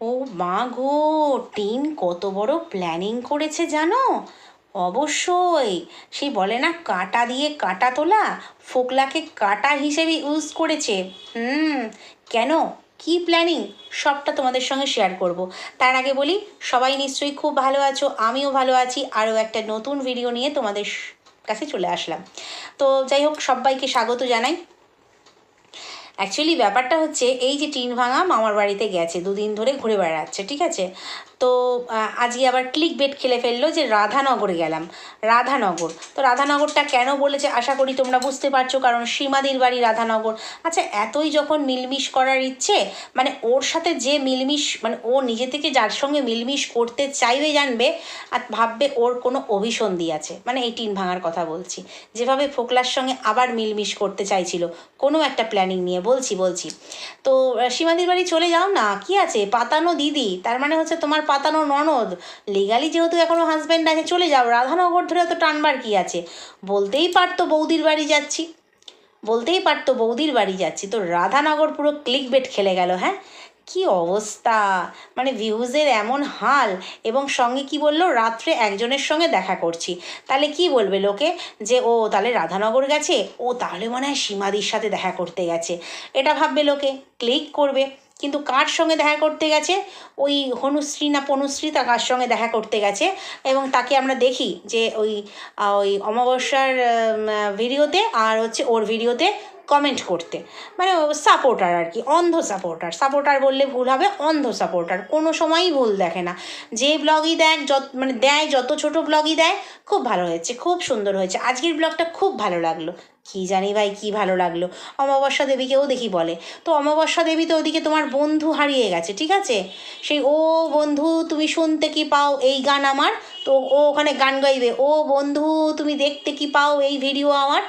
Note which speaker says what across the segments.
Speaker 1: ও মা গো, টিন কত বড় প্ল্যানিং করেছে জানো? অবশ্যই। সে বলে না কাটা দিয়ে কাটা তোলা ফোকলাকে কাটা হিসেবে ইউজ করেছে। হুম, কেন? কি প্ল্যানিং সবটা তোমাদের সঙ্গে শেয়ার করব। তার আগে বলি, সবাই নিশ্চয়ই খুব ভালো আছো, আমিও ভালো আছি, আরও একটা নতুন ভিডিও নিয়ে তোমাদের কাছে চলে আসলাম। তো যাই হোক, সবাইকে স্বাগত জানাই। অ্যাকচুয়ালি ব্যাপারটা হচ্ছে, এই যে টিন ভাঙা মামার বাড়িতে গেছে, দুদিন ধরে ঘুরে বেড়াচ্ছে, ঠিক আছে? তো আজকে আবার ক্লিক বেট খেলে ফেলল যে রাধানগরে গেলাম। রাধানগর। তো রাধানগরটা কেন বলেছে আশা করি তোমরা বুঝতে পারছ, কারণ সীমাদির বাড়ি রাধানগর। আচ্ছা এতই যখন মিলমিশ করার ইচ্ছে মানে ওর সাথে যে মিলমিশ মানে ও নিজে থেকে যার সঙ্গে মিলমিশ করতে চাইবে, জানবে, আর ভাববে ওর কোনো অভিসন্ধি আছে। মানে এই টিন ভাঙার কথা বলছি। যেভাবে ফোকলার সঙ্গে আবার মিলমিশ করতে চাইছিল, কোনো একটা প্ল্যানিং নিয়ে। বলছি বলছি। তো সীমাদির বাড়ি চলে যাও না, কি আছে? পাতানো দিদি, তার মানে হচ্ছে তোমার পাতানো ননদ। লিগালি যেহেতু এখনও হাজব্যান্ড আছে, চলে যাও। রাধানগর ধরে তো টানবার কি আছে? বলতেই পারতো বৌদির বাড়ি যাচ্ছি। বলতেই পারতো বৌদির বাড়ি যাচ্ছি। তো রাধানগর পুরো ক্লিক বেট খেলে গেল হ্যাঁ? কি অবস্থা? মানে ভিউজের এমন হাল এবং সঙ্গে কি বলল? রাত্রে একজনের সঙ্গে দেখা করছি। তাহলে কি বলবে লোকে? যে, ও তাহলে রাধানগর গেছে? ও তাহলে মনে হয় সীমাদির সাথে দেখা করতে গেছে। এটা ভাববে লোকে। ক্লিক করবে। কিন্তু কার সঙ্গে দেখা করতে গেছে? ওই হনুশ্রী না পনুশ্রী তা কার সঙ্গে দেখা করতে গেছে? এবং তাকে আমরা দেখি যে, ওই ওই অমাবস্যার ভিডিওতে আর হচ্ছে ওর ভিডিওতে কমেন্ট করতে। মানে সাপোর্টার আর কি, অন্ধ সাপোর্টার সাপোর্টার বললে ভুল হবে, অন্ধ সাপোর্টার কোনো সময়ই ভুল দেখে না। যে ব্লগই দেখ, যত মানে দেয়, যত ছোট ব্লগই দেয়, খুব ভালো হয়েছে, খুব সুন্দর হয়েছে। আজকের ব্লগটা খুব ভালো লাগল। কি জানি ভাই, কি ভালো লাগল। অমাবস্যা দেবীকেও দেখি বলে। তো অমাবস্যা দেবী তো ওদিকে তোমার বন্ধু হারিয়ে গেছে, ঠিক আছে? সেই ও বন্ধু তুমি শুনতে কি পাও এই গান আমার? তো ও ওখানে গান গাইবে। ও বন্ধু তুমি দেখতে কি পাও এই ভিডিও আমার?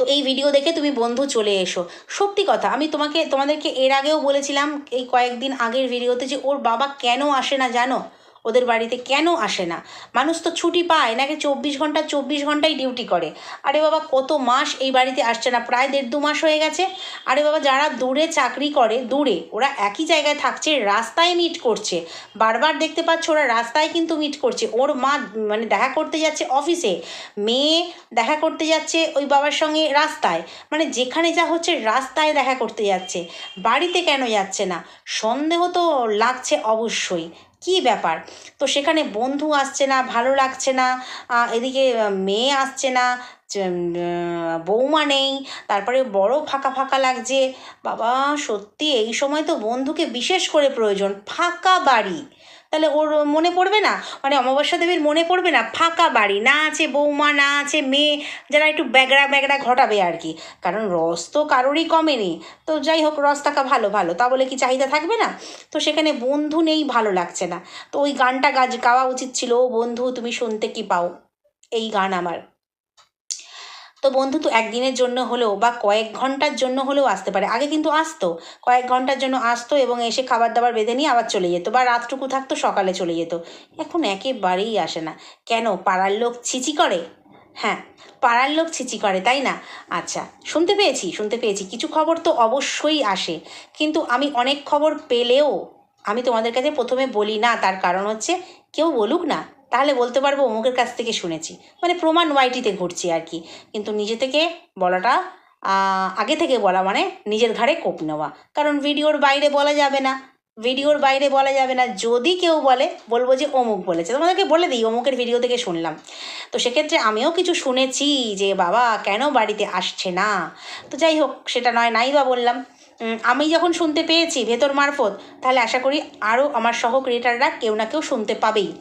Speaker 1: তো এই ভিডিও দেখে তুমি বন্ধু চলে এসো। সত্যি কথা, আমি তোমাকে, তোমাদেরকে এর আগেও বলেছিলাম এই কয়েকদিন আগের ভিডিওতে যে ওর বাবা কেন আসে না জানো? ওদের বাড়িতে কেন আসে না? মানুষ তো ছুটি পায়, নাকি চব্বিশ ঘণ্টা চব্বিশ ঘন্টাই ডিউটি করে। আরে বাবা, কত মাস এই বাড়িতে আসছে না? প্রায় দেড় দু মাস হয়ে গেছে। আরে বাবা, যারা দূরে চাকরি করে, দূরে, ওরা একই জায়গায় থাকছে, রাস্তায় মিট করছে। বারবার দেখতে পাচ্ছ ওরা রাস্তায় কিন্তু মিট করছে। ওর মা মানে দেখা করতে যাচ্ছে অফিসে মেয়ে দেখা করতে যাচ্ছে ওই বাবার সঙ্গে রাস্তায়। মানে যেখানে যা হচ্ছে রাস্তায় দেখা করতে যাচ্ছে। বাড়িতে কেন যাচ্ছে না? সন্দেহ তো লাগছে অবশ্যই। কি ব্যাপার? তো সেখানে বন্ধু আসছে না, ভালো লাগছে না এদিকে মেয়ে আসছে না বৌমা নেই, তারপরে বড় ফাঁকা ফাঁকা লাগছে। বাবা, সত্যি এই সময় তো বন্ধুকে বিশেষ করে প্রয়োজন, ফাঁকা বাড়ি। তাহলে ওর মনে পড়বে না? মানে অমাবস্যা দেবীর মনে পড়বে না? ফাঁকা বাড়ি, না আছে বৌমা, না আছে মেয়ে, যারা একটু ব্যাগড়া ব্যাগড়া ঘটাবে আর কি। কারণ রস তো কারোরই কমেনি। তো যাই হোক, রস থাকা ভালো ভালো। তা বলে কি চাহিদা থাকবে না? তো সেখানে বন্ধু নেই, ভালো লাগছে না। তো ওই গানটা গাছ গাওয়া উচিত ছিল, "ও বন্ধু, তুমি শুনতে কি পাও? এই গান আমার। তো বন্ধু, তো একদিনের জন্য হলেও বা কয়েক ঘণ্টার জন্য হলেও আসতে পারে। আগে কিন্তু আসতো। কয়েক ঘণ্টার জন্য আসতো এবং এসে খাবার দাবার বেঁধে নিয়ে আবার চলে যেত বা রাতটুকু থাকতো, সকালে চলে যেত। এখন একেবারেই আসে না। কেন? পাড়ার লোক ছিচি করে? হ্যাঁ পাড়ার লোক ছিচি করে, তাই না? আচ্ছা শুনতে পেয়েছি শুনতে পেয়েছি। কিছু খবর তো অবশ্যই আসে। কিন্তু আমি অনেক খবর পেলেও আমি তোমাদের কাছে প্রথমে বলি না। তার কারণ হচ্ছে কেউ বলুক না। তাহলে বলতে পারব অমুকের কাছ থেকে শুনেছি। মানে প্রমাণ ওয়াইটিতে ঘুরছি আর কি। কিন্তু নিজে থেকে বলাটা আগে থেকে বলা মানে নিজের ঘাড়ে কোপ নেওয়া। কারণ ভিডিওর বাইরে বলা যাবে না। ভিডিওর বাইরে বলা যাবে না। যদি কেউ বলে, বলব যে অমুক বলেছে। তোমাদেরকে বলে দিই, অমুকের ভিডিও থেকে শুনলাম। তো সেক্ষেত্রে আমিও কিছু শুনেছি যে, বাবা, কেন বাড়িতে আসছে না? তো যাই হোক, সেটা নয়, নাই বা বললাম। আমি যখন শুনতে পেয়েছি ভেতর মারফত, তাহলে আশা করি আরও আমার সহ ক্রিয়েটাররা কেউ না কেউ শুনতে পাবেই।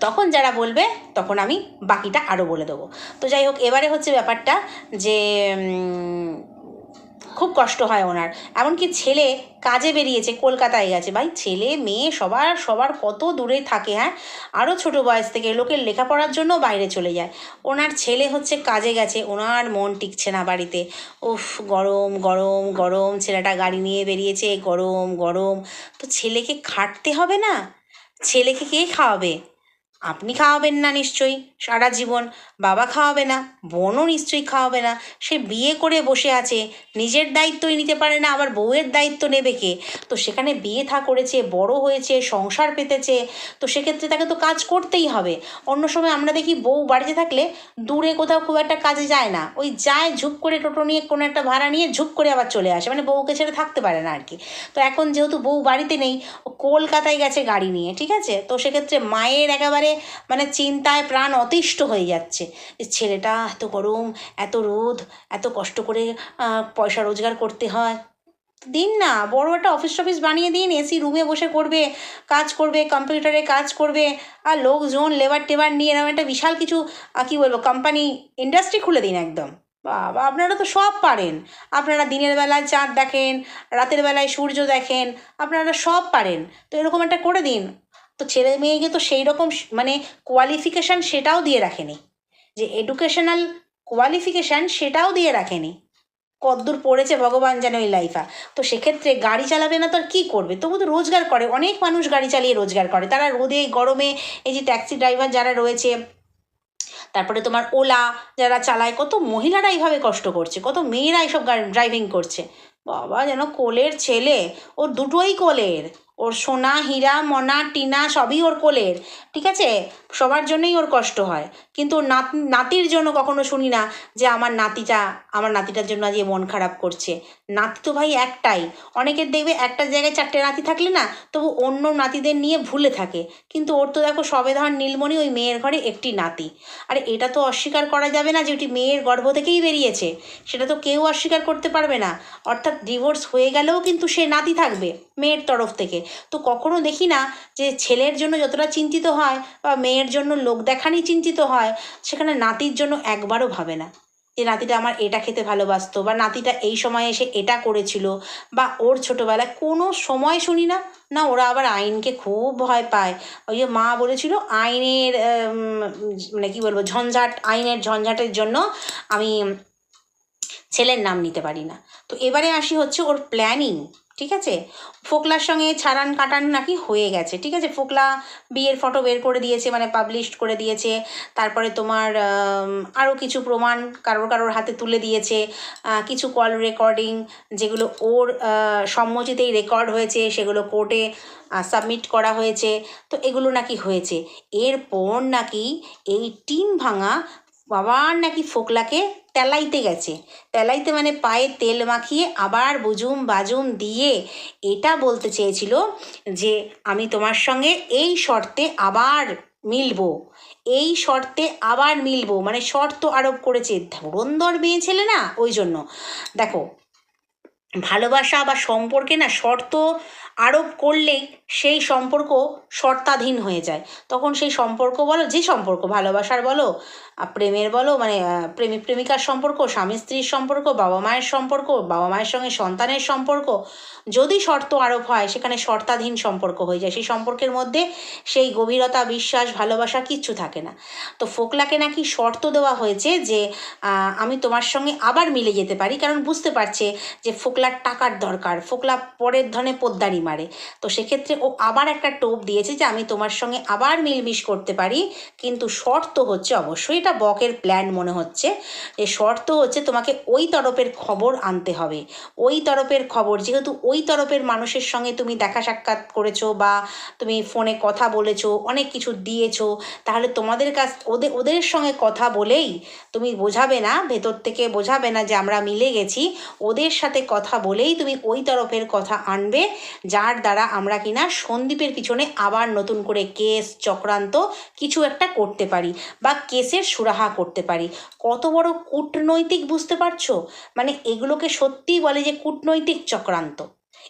Speaker 1: তখন যারা বলবে, তখন আমি বাকিটা আরও বলে দেবো। তো যাই হোক, এবারে হচ্ছে ব্যাপারটা যে খুব কষ্ট হয় ওনার। এমনকি ছেলে কাজে বেরিয়েছে, কলকাতায় গেছে। ভাই, ছেলে, মেয়ে, সবার সবার কত দূরে থাকে হ্যাঁ? আরও ছোট বয়স থেকে লোকের লেখাপড়ার জন্য বাইরে চলে যায়। ওনার ছেলে হচ্ছে কাজে গেছে, ওনার মন টিকছে না বাড়িতে। উফ, গরম গরম গরম, ছেলেটা গাড়ি নিয়ে বেরিয়েছে, গরম গরম। তো ছেলেকে খাটতে হবে না? ছেলেকে কে খাওয়াবে? আপনি খাওয়াবেন না নিশ্চয়ই, সারা জীবন। বাবা খাওয়াবে না, বোনও নিশ্চয়ই খাওয়াবে না। সে বিয়ে করে বসে আছে, নিজের দায়িত্বই নিতে পারে না, আবার বউয়ের দায়িত্ব নেবে কে? তো সেখানে বিয়ে থা করেছে, বড় হয়েছে, সংসার পেতেছে, তো সেক্ষেত্রে তাকে তো কাজ করতেই হবে। অন্য সময় আমরা দেখি বউ বাড়িতে থাকলে দূরে কোথাও খুব একটা কাজে যায় না। ওই যায়, ঝুপ করে টোটো নিয়ে কোনো একটা ভাড়া নিয়ে ঝুপ করে আবার চলে আসে। মানে বউকে ছেড়ে থাকতে পারে না আর কি তো এখন যেহেতু বউ বাড়িতে নেই কলকাতায় গেছে গাড়ি নিয়ে, ঠিক আছে? তো সেক্ষেত্রে মায়ের একেবারে মানে চিন্তায় প্রাণ অতিষ্ঠ হয়ে যাচ্ছে। ছেলেটা এত গরম, এত রোদ, এত কষ্ট করে পয়সা রোজগার করতে হয়। দিন না, বড় একটা অফিস টফিস বানিয়ে দিন এসি রুমে বসে করবে, কাজ করবে কম্পিউটারে কাজ করবে, আর লোকজন লেবার টেবার নিয়ে এরকম একটা বিশাল কিছু কী বলব কোম্পানি ইন্ডাস্ট্রি খুলে দিন একদম। বাবা, আপনারা তো সব পারেন। আপনারা দিনের বেলায় চাঁদ দেখেন, রাতের বেলায় সূর্য দেখেন, আপনারা সব পারেন। তো এরকম একটা করে দিন। তো ছেলে মেয়েকে তো সেই রকম মানে কোয়ালিফিকেশান সেটাও দিয়ে রাখেনি। যে এডুকেশনাল কোয়ালিফিকেশান সেটাও দিয়ে রাখেনি। কদ্দূর পড়েছে ভগবান জানে ওই লাইফা তো সেক্ষেত্রে গাড়ি চালাবে না তো আর কী করবে? তবু তো রোজগার করে। অনেক মানুষ গাড়ি চালিয়ে রোজগার করে। তারা রোদে, গরমে এই যে ট্যাক্সি ড্রাইভার যারা রয়েছে, তারপরে তোমার ওলা যারা চালায়, কত মহিলারা এইভাবে কষ্ট করছে, কত মেয়েরা এইসব ড্রাইভিং করছে। বাবা যেন কোলের ছেলে, ওর দুটোই কোলের। ওর সোনা, হীরা, মনা, টিনা সবই ওর কোলের, ঠিক আছে? সবার জন্যই ওর কষ্ট হয়। কিন্তু নাত, নাতির জন্য কখনো শুনি না যে আমার নাতিটা, আমার নাতিটার জন্য আজকে মন খারাপ করছে। নাতি তো ভাই একটাই। অনেকের দেখবে একটা জায়গায় চারটে নাতি থাকলে না তবু অন্য নাতিদের নিয়ে ভুলে থাকে। কিন্তু ওর তো দেখো সবে ধর নীলমণি ওই মেয়ের ঘরে একটি নাতি। আর এটা তো অস্বীকার করা যাবে না যে ওটি মেয়ের গর্ভ থেকেই বেরিয়েছে। সেটা তো কেউ অস্বীকার করতে পারবে না। অর্থাৎ ডিভোর্স হয়ে গেলেও কিন্তু সে নাতি থাকবে মেয়ের তরফ থেকে। তো কখনো দেখি না যে ছেলের জন্য যতটা চিন্তিত হয় বা মেয়ের জন্য লোক দেখানি চিন্তিত হয় সেখানে নাতির জন্য একবারও ভাবে না। যে নাতিটা আমার এটা খেতে ভালোবাসতো বা নাতিটা এই সময়ে এসে এটা করেছিল বা ওর ছোটোবেলায় কোনো সময় শুনি না না ওরা আবার আইনকে খুব ভয় পায়। ওই যে মা বলেছিল, আইনের মানে কি বলব, ঝঞ্ঝাট, আইনের ঝঞ্ঝাটের জন্য আমি ছেলের নাম নিতে পারি না। তো এবারে আসি হচ্ছে ওর প্ল্যানিং ঠিক আছে? ফোকলার সঙ্গে ছাড়ান কাটান নাকি হয়ে গেছে, ঠিক আছে? ফোকলা বিয়ের ফটো বের করে দিয়েছে মানে পাবলিশ করে দিয়েছে। তারপরে তোমার আরও কিছু প্রমাণ কারোর কারোর হাতে তুলে দিয়েছে কিছু কল রেকর্ডিং যেগুলো ওর সম্মতিতেই রেকর্ড হয়েছে, সেগুলো কোর্টে সাবমিট করা হয়েছে। তো এগুলো নাকি হয়েছে। এরপর নাকি এই টিম ভাঙা আবার নাকি ফোকলাকে তেলাইতে গেছে। তেলাইতে মানে পায়ে তেল মাখিয়ে আবার বুজুম বাজুম দিয়ে এটা বলতে চেয়েছিল যে, আমি তোমার সঙ্গে এই শর্তে আবার মিলবো। এই শর্তে আবার মিলবো। মানে শর্ত আরোপ করেছে ধুরন্ধর মেয়ে ছেলে না? ওই জন্য। দেখো, ভালোবাসা বা সম্পর্কে না শর্ত আরোপ করলেই সেই সম্পর্ক শর্তাধীন হয়ে যায়। তখন সেই সম্পর্ক বলো, যে সম্পর্ক, ভালোবাসার বলো প্রেমের বলো মানে প্রেমিক, প্রেমিকার সম্পর্ক, স্বামী, স্ত্রীর সম্পর্ক, বাবা মায়ের সম্পর্ক, বাবা মায়ের সঙ্গে সন্তানের সম্পর্ক, যদি শর্ত আরোপ হয়, সেখানে শর্তাধীন সম্পর্ক হয়ে যায়। সেই সম্পর্কের মধ্যে সেই গভীরতা, বিশ্বাস, ভালোবাসা কিচ্ছু থাকে না। তো ফোকলাকে নাকি শর্ত দেওয়া হয়েছে যে আমি তোমার সঙ্গে আবার মিলে যেতে পারি, কারণ বুঝতে পারছে যে ফোকলার টাকার দরকার। ফোকলা পরের ধনে পোদ্দারি মারে। তো সেক্ষেত্রে ও আবার একটা টোপ দিয়েছে যে, আমি তোমার সঙ্গে আবার মিলমিশ করতে পারি। কিন্তু শর্ত হচ্ছে অবশ্যই এটা বকের প্ল্যান মনে হচ্ছে। যে শর্ত হচ্ছে তোমাকে ওই তরফের খবর আনতে হবে। ওই তরফের খবর, যেহেতু ওই তরফের মানুষের সঙ্গে তুমি দেখা সাক্ষাৎ করেছ বা তুমি ফোনে কথা বলেছ, অনেক কিছু দিয়েছ, তাহলে তোমাদের কাছ ওদের ওদের সঙ্গে কথা বলেই তুমি বোঝাবে না, ভেতর থেকে বোঝাবে না যে আমরা মিলে গেছি। ওদের সাথে কথা বলেই তুমি ওই তরফের কথা আনবে যার দ্বারা আমরা কিনা সন্দীপের পিছনে আবার নতুন করে কেস, চক্রান্ত কিছু একটা করতে পারি বা কেসের সুরাহা করতে পারি। কত বড় কূটনৈতিক বুঝতে পারছ? মানে এগুলোকে সত্যিই বলে যে কূটনৈতিক চক্রান্ত।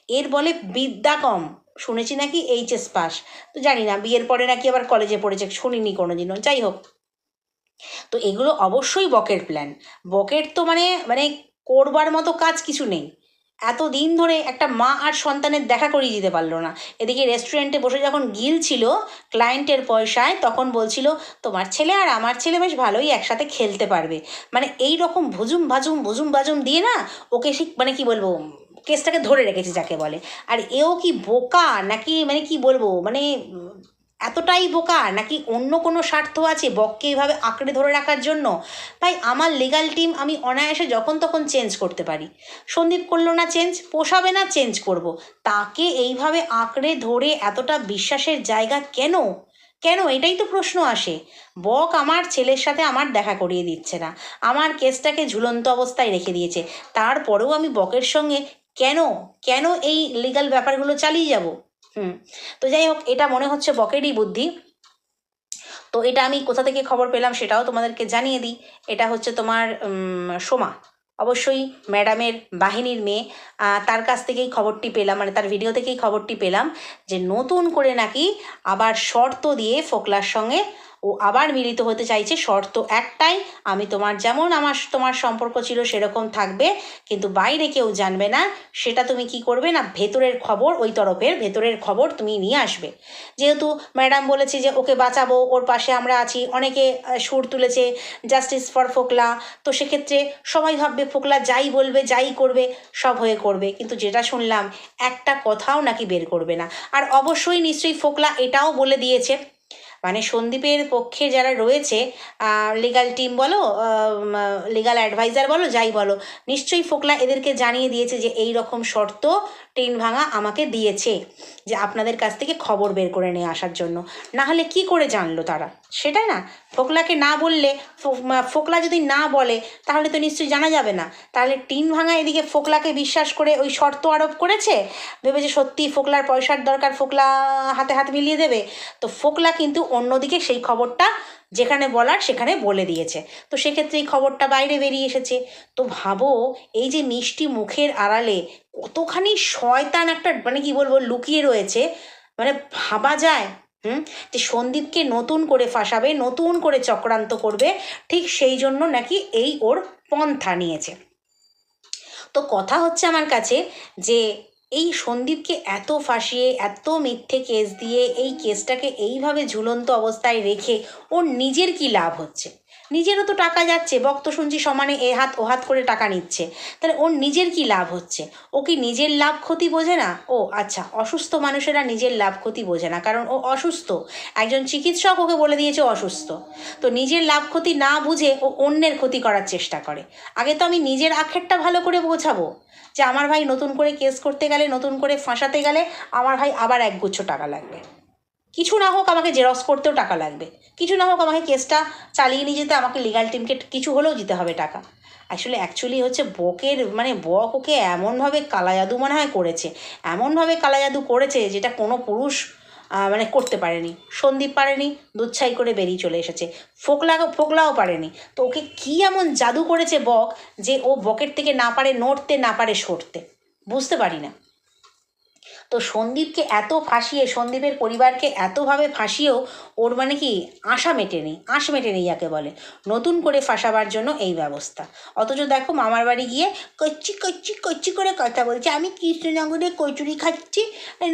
Speaker 1: এর বলে বিদ্যা কম। শুনেছি নাকি এইচএস পাস? তো জানি না, বিয়ের পরে নাকি আবার কলেজে পড়েছে, শুনিনি কোনোদিনও। যাই হোক। তো এগুলো অবশ্যই বকের প্ল্যান বকের তো মানে মানে করবার মতো কাজ কিছু নেই। এত দিন ধরে একটা মা আর সন্তানের দেখা করিয়ে দিতে পারল না। এদিকে রেস্টুরেন্টে বসে যখন গিল ছিল ক্লায়েন্টের পয়সায়, তখন বলছিল, তোমার ছেলে আর আমার ছেলে বেশ ভালোই একসাথে খেলতে পারবে। মানে এই রকম ভুজুম ভাজুম ভুজুম ভাজুম দিয়ে না ওকে ঠিক মানে কি বলব, কেসটাকে ধরে রেখেছে যাকে বলে। আর এও কি বোকা নাকি মানে কি বলব মানে এতটাই বোকা নাকি অন্য কোনো স্বার্থ আছে বককে এইভাবে আঁকড়ে ধরে রাখার জন্য? তাই আমার লিগাল টিম আমি অনায়াসে যখন তখন চেঞ্জ করতে পারি। সন্দীপ করল না চেঞ্জ পোষাবে না চেঞ্জ করব। তাকে এইভাবে আঁকড়ে ধরে এতটা বিশ্বাসের জায়গা কেন? কেন? এটাই তো প্রশ্ন আসে। বক আমার ছেলের সাথে আমার দেখা করিয়ে দিচ্ছে না। আমার কেসটাকে ঝুলন্ত অবস্থায় রেখে দিয়েছে। তারপরেও আমি বকের সঙ্গে কেন? কেন এই লিগাল ব্যাপারগুলো চালিয়ে যাব? হুম। তো যাই হোক এটা মনে হচ্ছে বকেরই বুদ্ধি। তো এটা আমি কোথা থেকে খবর পেলাম সেটাও তোমাদেরকে জানিয়ে দিই। এটা হচ্ছে তোমার সোমা। অবশ্যই ম্যাডামের বাহিনীর মেয়ে। তার কাছ থেকেই খবরটি পেলাম মানে তার ভিডিও থেকেই খবরটি পেলাম যে নতুন করে নাকি আবার শর্ত দিয়ে ফোকলার সঙ্গে ও আবার মিলিত হতে চাইছে শর্ত একটাই, আমি তোমার যেমন আমার, তোমার সম্পর্ক ছিল সেরকম থাকবে, কিন্তু বাইরে কেউ জানবে না, সেটা তুমি কি করবে না, ভেতরের খবর, ওই তরফের ভেতরের খবর তুমি নিয়ে আসবে। যেহেতু ম্যাডাম বলেছে যে ওকে বাঁচাবো, ওর পাশে আমরা আছি, অনেকে সুর তুলেছে জাস্টিস ফর ফোকলা তো সেক্ষেত্রে সবাই ভাববে, ফোকলা যাই বলবে, যাই করবে, সব হয়ে করবে। কিন্তু যেটা শুনলাম, একটা কথাও নাকি বের করবে না। আর অবশ্যই নিশ্চয়ই ফোকলা এটাও বলে দিয়েছে মানে সন্দীপের পক্ষে যারা রয়েছে লিগাল টিম বলো লিগাল অ্যাডভাইজার বলো, যাই বলো, নিশ্চয়ই ফোকলা এদেরকে জানিয়ে দিয়েছে যে এই রকম শর্ত টিন ভাঙা আমাকে দিয়েছে যে আপনাদের কাছ থেকে খবর বের করে নিয়ে আসার জন্য। না হলে কি করে জানলো তারা? সেটা না। ফোকলাকে না বললে ফোকলা যদি না বলে, তাহলে তো নিশ্চয়ই জানা যাবে না। তাহলে টিন ভাঙা এদিকে ফোকলাকে বিশ্বাস করে ওই শর্ত আরোপ করেছে? ভেবেছে সত্যি ফোকলার পয়সার দরকার ফোকলা হাতে হাত মিলিয়ে দেবে? তো ফোকলা কিন্তু অন্যদিকে সেই খবরটা যেখানে বলার সেখানে বলে দিয়েছে। তো সেক্ষেত্রে এই খবরটা বাইরে বেরিয়ে এসেছে। তো ভাবো, এই যে মিষ্টি মুখের আড়ালে কতখানি শয়তান একটা মানে কি বলব, লুকিয়ে রয়েছে। মানে ভাবা যায়, হুম? যে সন্দীপকে নতুন করে ফাঁসাবে, নতুন করে চক্রান্ত করবে, ঠিক সেই জন্য নাকি এই ওর পন্থা নিয়েছে। তো কথা হচ্ছে আমার কাছে যে এই সন্দীপকে এত ফাঁসিয়ে, এত মিথ্যে কেস দিয়ে এই কেসটাকে এইভাবে ঝুলন্ত অবস্থায় রেখে ওর নিজের কি লাভ হচ্ছে? নিজেরও তো টাকা যাচ্ছে বক্ত শুনছি সমানে এ হাত ও হাত করে টাকা নিচ্ছে। তাহলে ওর নিজের কি লাভ হচ্ছে? ও কি নিজের লাভ ক্ষতি বোঝে না? ও আচ্ছা অসুস্থ মানুষেরা নিজের লাভ ক্ষতি বোঝে না, কারণ ও অসুস্থ। একজন চিকিৎসক ওকে বলে দিয়েছে অসুস্থ। তো নিজের লাভ ক্ষতি না বুঝে ও অন্যের ক্ষতি করার চেষ্টা করে। আগে তো আমি নিজের আখেরটা ভালো করে বোঝাবো। যে আমার ভাই নতুন করে কেস করতে গেলে, নতুন করে ফাঁসাতে গেলে আমার ভাই আবার একগুচ্ছ টাকা লাগবে। কিছু না হোক আমাকে জেরক্স করতেও টাকা লাগবে। কিছু না হোক আমাকে কেসটা চালিয়ে নিয়ে যেতে, আমাকে লিগাল টিমকে কিছু হলেও দিতে হবে টাকা। আসলে অ্যাকচুয়ালি হচ্ছে বকের মানে বক ওকে এমনভাবে কালাজাদু মনে হয় করেছে, এমনভাবে কালাজাদু করেছে যেটা কোনো পুরুষ মানে করতে পারেনি। সন্দীপ পারেনি, দুচ্ছাই করে বেরিয়ে চলে এসেছে। ফোকলা, ফোকলাও পারেনি। তো ওকে কী এমন জাদু করেছে বক যে ও বকের থেকে না পারে, নড়তে না পারে, সরতে? বুঝতে পারি না। তো সন্দীপকে এত ফাঁসিয়ে, সন্দীপের পরিবারকে এতভাবে ফাঁসিয়েও ওর মানে কি আশা মেটেনি, আশ মেটেনি যাকে বলে। নতুন করে ফাঁসাবার জন্য এই ব্যবস্থা। অথচ দেখো মামার বাড়ি গিয়ে কচ্ছি কচ্ছি কচ্ছি করে কথা বলছে, আমি কৃষ্ণনগরে কচুরি খাচ্ছি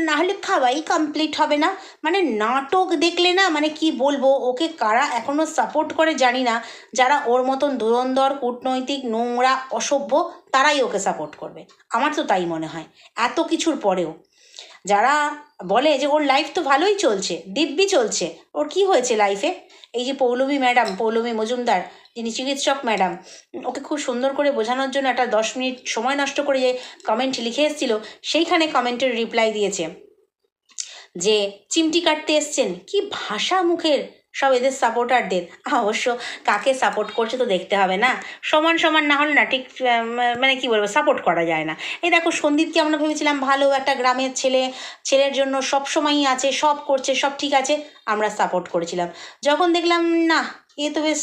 Speaker 1: না হলে খাওয়াই কমপ্লিট হবে না। মানে নাটক দেখলে না মানে কি বলব, ওকে কারা এখনও সাপোর্ট করে জানি না। যারা ওর মতন ধুরন্ধর, কূটনৈতিক, নোংরা, অসভ্য, তারাই ওকে সাপোর্ট করবে। আমার তো তাই মনে হয়। এত কিছুর পরেও যারা বলে যে ওর লাইফ তো ভালোই চলছে, দিব্যি চলছে, ওর কি হয়েছে লাইফে এই যে পৌলমী ম্যাডাম পৌলমী মজুমদার, যিনি চিকিৎসক ম্যাডাম ওকে খুব সুন্দর করে বোঝানোর জন্য একটা দশ মিনিট সময় নষ্ট করে যে কমেন্ট লিখে এসেছিল, সেইখানে কমেন্টের রিপ্লাই দিয়েছে যে, চিমটি কাটতে এসছেন? কি ভাষা মুখের? সব এদের সাপোর্টারদের অবশ্য কাকে সাপোর্ট করছে তো দেখতে হবে না। সমান সমান না হলে না ঠিক মানে কি বলব সাপোর্ট করা যায় না। এই দেখো সন্দীপকে আমরা ভেবেছিলাম ভালো একটা গ্রামের ছেলে, ছেলের জন্য সব সময়ই আছে, সব করছে, সব ঠিক আছে, আমরা সাপোর্ট করেছিলাম। যখন দেখলাম না, এ তো বেশ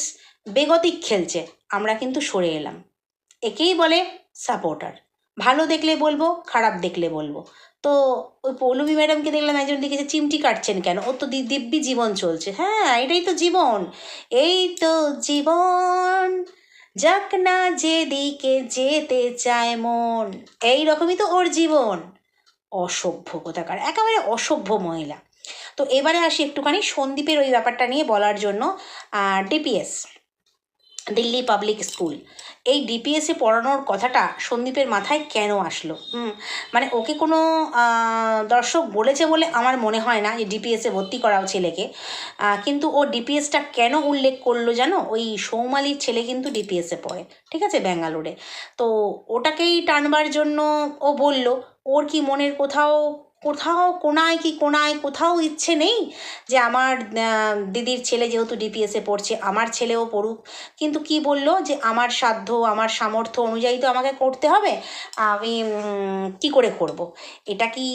Speaker 1: বেগতিক খেলছে, আমরা কিন্তু সরে এলাম। একেই বলে সাপোর্টার ভালো দেখলে বলব, খারাপ দেখলে বলব। তো ওই পৌলমী ম্যাডামকে দেখলাম একজন দেখেছে, চিমটি কাটছেন কেন? ওর তো দিব্যি জীবন চলছে। হ্যাঁ এটাই তো জীবন। এই তো জীবন। যাক না যেদিকে যেতে চায় মন। এই রকমই তো ওর জীবন। অসভ্য কোথাকার, একেবারে অসভ্য মহিলা। তো এবারে আসি একটুখানি সন্দীপের ওই ব্যাপারটা নিয়ে বলার জন্য ডিপিএস দিল্লি পাবলিক স্কুল এই ডিপিএসসি পড়ানোর কথাটা সন্দীপের মাথায় কেন আসলো? মানে ওকে কোনো দর্শক বলেছে বলে আমার মনে হয় না যে ডিপিএসে ভর্তি করাও ছেলেকে। কিন্তু ও ডিপিএসটা কেন উল্লেখ করল জানো? ওই সৌমালির ছেলে কিন্তু ডিপিএসে পড়ে, ঠিক আছে? ব্যাঙ্গালোরে। তো ওটাকেই টানবার জন্য ও বলল, ওর কি মনের কোথাও কোথাও কোনায় কি কোনায় কোথাও ইচ্ছে নেই যে আমার দিদির ছেলে যেহেতু ডিপিএসে পড়ছে, আমার ছেলেও পড়ুক। কিন্তু কি বলল যে আমার সাধ্য, আমার সামর্থ্য অনুযায়ী তো আমাকে করতে হবে। আমি কি করে করব। এটা কি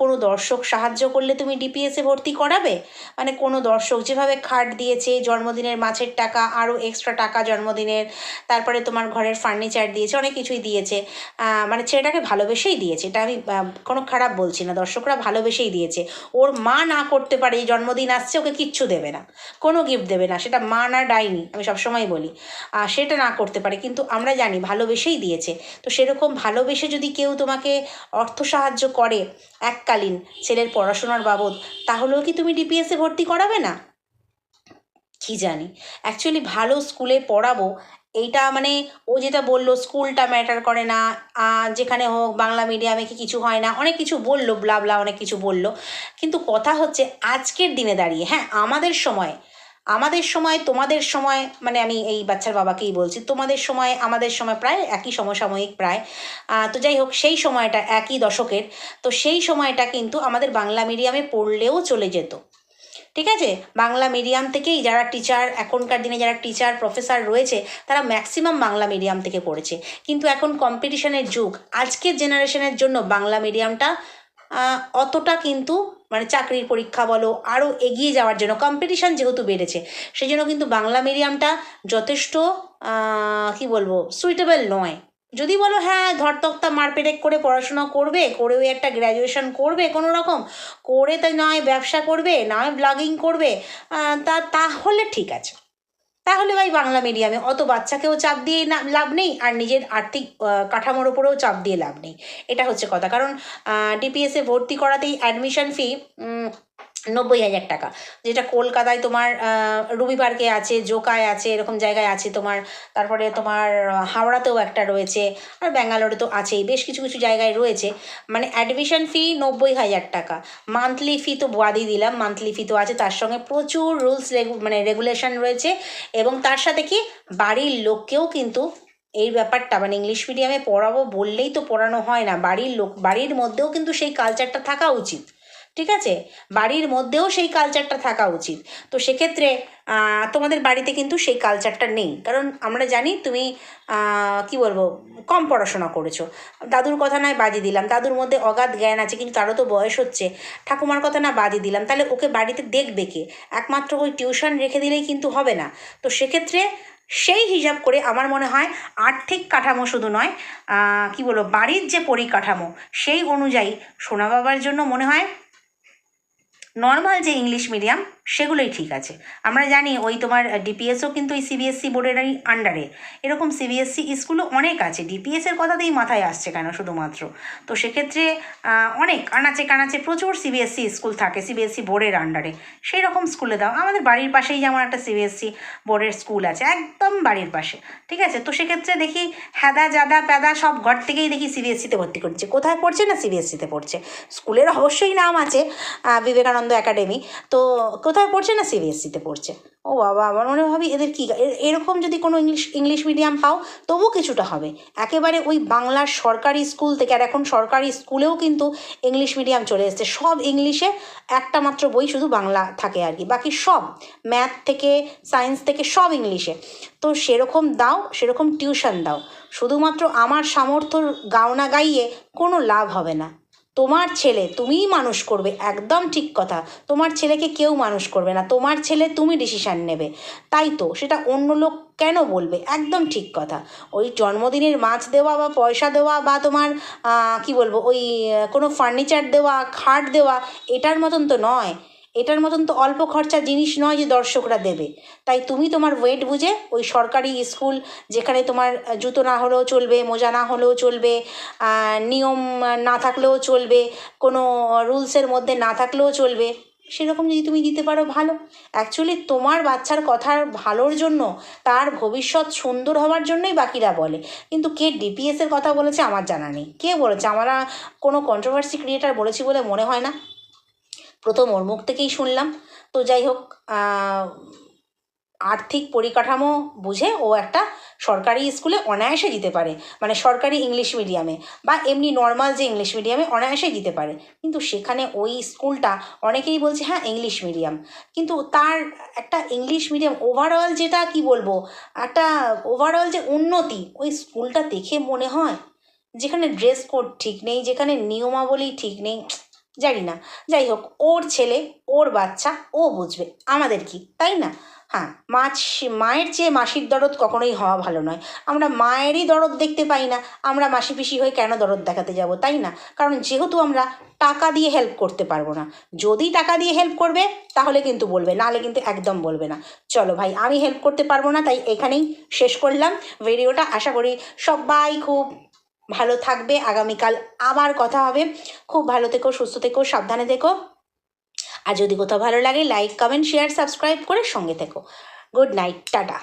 Speaker 1: কোনো দর্শক সাহায্য করলে তুমি ডিপিএসে ভর্তি করাবে? মানে কোনো দর্শক যেভাবে খাট দিয়েছে, জন্মদিনের মাছের টাকা, আরও এক্সট্রা টাকা জন্মদিনের, তারপরে তোমার ঘরের ফার্নিচার দিয়েছে, অনেক কিছুই দিয়েছে। মানে ছেলেটাকে ভালোবেসেই দিয়েছে। এটা আমি কোনো খারাপ বলছি না, দর্শকরা ভালোবেসেই দিয়েছে। ওর মা না করতে পারে, এই জন্মদিন আসছে, ওকে কিচ্ছু দেবে না। কোনো গিফট দেবে না, সেটা মা না ডাইনি, আমি সবসময় বলি। আর সেটা না করতে পারে, কিন্তু আমরা জানি ভালোবেসেই দিয়েছে। তো সেরকম ভালোবেসে যদি কেউ তোমাকে অর্থ সাহায্য করে এককালীন ছেলের পড়াশোনার বাবদ, তাহলেও কি তুমি ডিপিএসে ভর্তি করাবে না? কি জানি। অ্যাকচুয়ালি ভালো স্কুলে পড়াবো এইটা মানে ও যেটা বলল স্কুলটা ম্যাটার করে না যেখানে হোক, বাংলা মিডিয়ামে কি কিছু হয় না, অনেক কিছু বলল ব্লাবলা অনেক কিছু বলল। কিন্তু কথা হচ্ছে, আজকের দিনে দাঁড়িয়ে হ্যাঁ আমাদের সময় আমাদের সময়, তোমাদের সময় মানে আমি এই বাচ্চার বাবাকেই বলছি, তোমাদের সময়, আমাদের সময় প্রায় একই সমসাময়িক প্রায়। তো যাই হোক, সেই সময়টা একই দশকের, তো সেই সময়টা কিন্তু আমাদের বাংলা মিডিয়ামে পড়লেও চলে যেত। ঠিক আছে? বাংলা মিডিয়াম থেকেই যারা টিচার এখনকার দিনে যারা টিচার প্রফেসর রয়েছে, তারা ম্যাক্সিমাম বাংলা মিডিয়াম থেকে পড়েছে। কিন্তু এখন কম্পিটিশনের যুগ। আজকের জেনারেশনের জন্য বাংলা মিডিয়ামটা অতটা কিন্তু মানে চাকরির পরীক্ষা বলো আরও এগিয়ে যাওয়ার জন্য কম্পিটিশান যেহেতু বেড়েছে সেই জন্য কিন্তু বাংলা মিডিয়ামটা যথেষ্ট কি বলব সুইটেবল নয়। যদি বলো হ্যাঁ ধরতক্তা মারপেটেক করে পড়াশোনা করবে করে ওই একটা গ্র্যাজুয়েশন করবে কোনো রকম, করে তাই নয় ব্যবসা করবে, নয় ব্লগিং করবে তা তাহলে ঠিক আছে। তাহলে ভাই বাংলা মিডিয়ামে অত বাচ্চাকেও চাপ দিয়ে না, লাভ নেই, আর নিজের আর্থিক কাঠামোর ওপরেও চাপ দিয়ে লাভ নেই। এটা হচ্ছে কথা। কারণ ডিপিএসে ভর্তি করাতেই অ্যাডমিশন ফি নব্বই হাজার টাকা। যেটা কলকাতায় তোমার রুবি পার্কে আছে, জোকায় আছে, এরকম জায়গায় আছে তোমার, তারপরে তোমার হাওড়াতেও একটা রয়েছে, আর ব্যাঙ্গালোরে তো আছেই, বেশ কিছু কিছু জায়গায় রয়েছে। মানে অ্যাডমিশন ফি নব্বই হাজার টাকা। মান্থলি ফি তো বাদই দিলাম মান্থলি ফি তো আছে, তার সঙ্গে প্রচুর রুলস মানে রেগুলেশন রয়েছে, এবং তার সাথে কি, বাড়ির লোককেও কিন্তু এই ব্যাপারটা মানে ইংলিশ মিডিয়ামে পড়াবো বললেই তো পড়ানো হয় না, বাড়ির লোক, বাড়ির মধ্যেও কিন্তু সেই কালচারটা থাকা উচিত। ঠিক আছে? বাড়ির মধ্যেও সেই কালচারটা থাকা উচিত। তো সেক্ষেত্রে তোমাদের বাড়িতে কিন্তু সেই কালচারটা নেই। কারণ আমরা জানি তুমি কি বলব, কম পড়াশোনা করেছ। দাদুর কথা নয়, বাজি দিলাম। দাদুর মধ্যে অগাধ জ্ঞান আছে, কিন্তু তারও তো বয়স হচ্ছে। ঠাকুমার কথা না, বাজি দিলাম। তাহলে ওকে বাড়িতে দেখবে কে? একমাত্র ওই টিউশন রেখে দিলেই কিন্তু হবে না। তো সেক্ষেত্রে সেই হিসাব করে আমার মনে হয় আর্থিক কাঠামো শুধু নয় কি বলব, বাড়ির যে পরিকাঠামো, সেই অনুযায়ী সোনা বাবার জন্য মনে হয় নর্মাল যে ইংলিশ মিডিয়াম সেগুলোই ঠিক আছে। আমরা জানি ওই তোমার ডিপিএসও কিন্তু এই সিবিএসসি বোর্ডেরই আন্ডারে এরকম সিবিএসসি স্কুলও অনেক আছে। ডিপিএসের কথাতেই মাথায় আসছে কেন শুধুমাত্র? তো সেক্ষেত্রে অনেক আনাচে কানাচে প্রচুর সিবিএসসি স্কুল থাকে সিবিএসসি বোর্ডের আন্ডারে সেই রকম স্কুলে দাও। আমাদের বাড়ির পাশেই যেমন একটা সিবিএসসি বোর্ডের স্কুল আছে একদম বাড়ির পাশে। ঠিক আছে? তো সেক্ষেত্রে দেখি হ্যাদা জাদা প্যাদা সব ঘর থেকেই দেখি সিবিএসসিতে ভর্তি করছে। কোথায় পড়ছে না সিবিএসসিতে পড়ছে? স্কুলের অবশ্যই নাম আছে। আহ, বিবেকানন্দ একাডেমি। তো কোথায় পড়ছে না সিবিএসসিতে পড়ছে? ও বাবা, আমার মনে ভাবি এদের কী এরকম যদি কোনো ইংলিশ ইংলিশ মিডিয়াম পাও তবু কিছুটা হবে। একেবারে ওই বাংলার সরকারি স্কুল থেকে, আর এখন সরকারি স্কুলেও কিন্তু ইংলিশ মিডিয়াম চলে এসেছে। সব ইংলিশে একটা মাত্র বই শুধু বাংলা থাকে আর কি। বাকি সব ম্যাথ থেকে, সায়েন্স থেকে সব ইংলিশে। তো সেরকম দাও, সেরকম টিউশন দাও। শুধুমাত্র আমার সামর্থ্য গাওনা গাইয়ে কোনো লাভ হবে না। তোমার ছেলে তুমিই মানুষ করবে, একদম ঠিক কথা। তোমার ছেলেকে কেউ মানুষ করবে না, তোমার ছেলে তুমি ডিসিশান নেবে। তাই তো, সেটা অন্য লোক কেন বলবে? একদম ঠিক কথা। ওই জন্মদিনের মাছ দেওয়া বা পয়সা দেওয়া বা তোমার কি বলব, ওই, কোনো ফার্নিচার দেওয়া, খাট দেওয়া, এটার মতন তো নয়। এটার মতন তো অল্প খরচা জিনিস নয় যে দর্শকরা দেবে। তাই তুমি তোমার ওয়েট বুঝে ওই সরকারি স্কুল যেখানে তোমার জুতো না হলেও চলবে, মোজা না হলেও চলবে নিয়ম না থাকলেও চলবে, কোনো রুলসের মধ্যে না থাকলেও চলবে, সেরকম যদি তুমি দিতে পারো ভালো। অ্যাকচুয়ালি তোমার বাচ্চার কথার ভালোর জন্য তার ভবিষ্যৎ সুন্দর হওয়ার জন্যই বাকিরা বলে। কিন্তু কে ডিপিএসের কথা বলেছে আমার জানা নেই। কে বলেছে? আমরা কোনো কন্ট্রোভার্সি ক্রিয়েটার বলেছি বলে মনে হয় না। প্রথম ওর মুখ থেকেই শুনলাম। তো যাই হোক আর্থিক পরিকাঠামো বুঝে ও একটা সরকারি স্কুলে অনায়াসে দিতে পারে। মানে সরকারি ইংলিশ মিডিয়ামে বা এমনি নর্মাল যে ইংলিশ মিডিয়ামে অনায়াসে দিতে পারে। কিন্তু সেখানে ওই স্কুলটা অনেকেই বলছে হ্যাঁ ইংলিশ মিডিয়াম। কিন্তু তার একটা ইংলিশ মিডিয়াম ওভারঅল যেটা কি বলব, একটা ওভারঅল যে উন্নতি ওই স্কুলটা দেখে মনে হয়, যেখানে ড্রেস কোড ঠিক নেই, যেখানে নিয়মাবলী ঠিক নেই জানি না। যাই হোক ওর ছেলে, ওর বাচ্চা, ও বুঝবে। আমাদের কি, তাই না? হ্যাঁ মাছ, মায়ের চেয়ে মাসির দরদ কখনোই হওয়া ভালো নয়। আমরা মায়েরই দরদ দেখতে পাই না, আমরা মাসি পিসি হয়ে কেন দরদ দেখাতে যাব, তাই না? কারণ যেহেতু আমরা টাকা দিয়ে হেল্প করতে পারব না। যদি টাকা দিয়ে হেল্প করবে, তাহলে কিন্তু বলবে, নাহলে কিন্তু একদম বলবে না। চলো ভাই, আমি হেল্প করতে পারব না, তাই এখানেই শেষ করলাম। ভিডিওটা আশা করি সবাই খুব ভালো থাকবে, আগামীকাল আবার কথা হবে। খুব ভালো থেকো, সুস্থ থেকো, সাবধানে থেকো। আর যদি কোথাও ভালো লাগে লাইক কমেন্ট শেয়ার সাবস্ক্রাইব করে সঙ্গে থেকো। Good night tata.